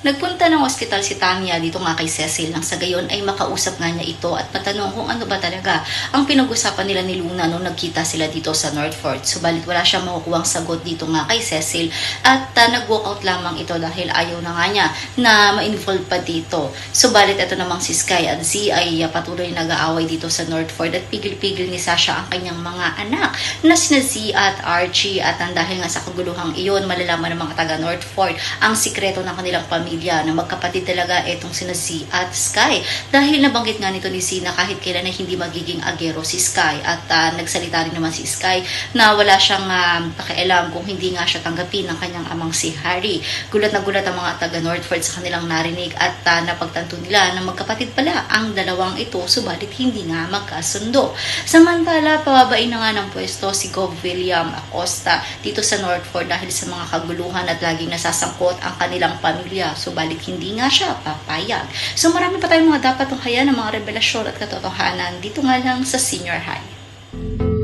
Nagpunta ng ospital si Tanya dito nga kay Cecil nang sa gayon ay makausap nga niya ito at matanong kung ano ba talaga ang pinag-usapan nila ni Luna nung nagkita sila dito sa Northfort. Subalit wala siyang makukuhang sagot dito nga kay Cecil at uh, nag-walkout lamang ito dahil ayaw na nga niya na ma-involve pa dito. Subalit ito namang si Sky at Z ay uh, patuloy nag-aaway dito sa Northfort at pigil-pigil ni Sasha ang kanyang mga anak na sina Z at Archie at ang dahil nga sa kaguluhang iyon malalaman ng mga taga Northfort ang sikreto ng kanilang pamilya na magkapatid talaga itong sina Z at Sky. Dahil nabanggit nga nito ni Z na kahit kailan ay hindi magiging agero si Sky at uh, nagsalita rin naman si Sky na wala siyang uh, pakialam kung hindi nga siya tanggapin ng kanyang amang si Harry. Gulat na gulat ang mga taga Northford sa kanilang narinig at uh, napagtanto nila na magkapatid pala ang dalawang ito subalit hindi nga magkasundo. Samantala, pababain na nga ng pwesto si Gov William Acosta dito sa Northford dahil sa mga kaguluhan at laging nasasangkot ang kanilang pamilya subalit hindi nga siya papayag. So marami pa tayong mga dapat tunghayan ng mga revelasyon at katotohanan dito nga lang sa senior high.